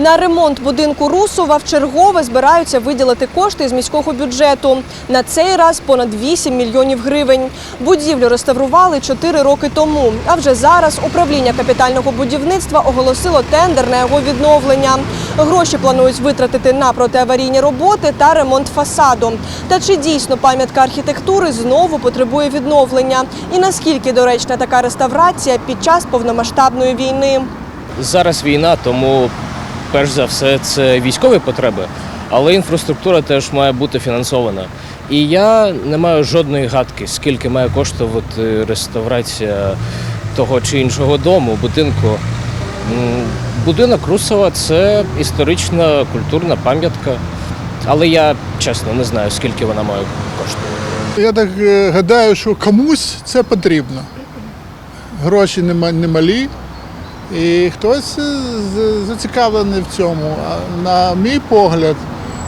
На ремонт будинку Русова в чергове збираються виділити кошти з міського бюджету. На цей раз понад 8 мільйонів гривень. Будівлю реставрували 4 роки тому. А вже зараз управління капітального будівництва оголосило тендер на його відновлення. Гроші планують витратити на протиаварійні роботи та ремонт фасаду. Та чи дійсно пам'ятка архітектури знову потребує відновлення? І наскільки доречна така реставрація під час повномасштабної війни? Зараз війна, тому перш за все це військові потреби, але інфраструктура теж має бути фінансована. І я не маю жодної гадки, скільки має коштувати реставрація того чи іншого дому, будинку. Будинок Русова це історична культурна пам'ятка. Але я чесно не знаю, скільки вона має коштувати. Я так е, гадаю, що комусь це потрібно. Гроші нема- немалі, і хтось е, зацікавлений в цьому. На мій погляд,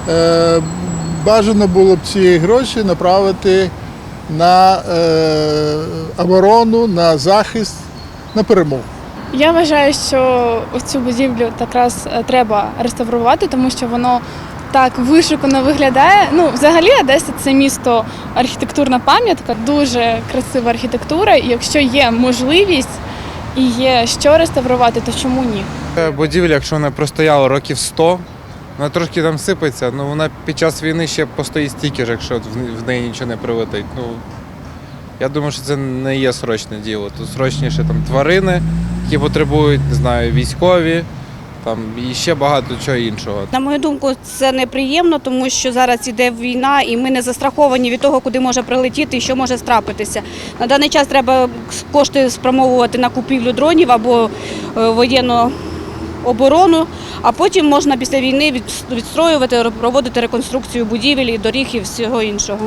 е, бажано було б ці гроші направити на е, оборону, на захист, на перемогу. Я вважаю, що цю будівлю якраз треба реставрувати, тому що воно так вишукано виглядає. Ну, взагалі, Одеса це місто архітектурна пам'ятка, дуже красива архітектура. І якщо є можливість і є що реставрувати, то чому ні? Е, Будівля, якщо вона простояла років 100, вона трошки там сипеться, але вона під час війни ще постоїть стільки ж, якщо в неї нічого не прилетить. Ну, я думаю, що це не є срочне діло. Тут срочніше там тварини, які потребують, не знаю, військові, там і ще багато чого іншого. На мою думку, це неприємно, тому що зараз іде війна, і ми не застраховані від того, куди може прилетіти і що може страпитися. На даний час треба кошти спрямовувати на купівлю дронів або е, воєнну оборону, а потім можна після війни відстроювати, проводити реконструкцію будівель, і доріг і всього іншого.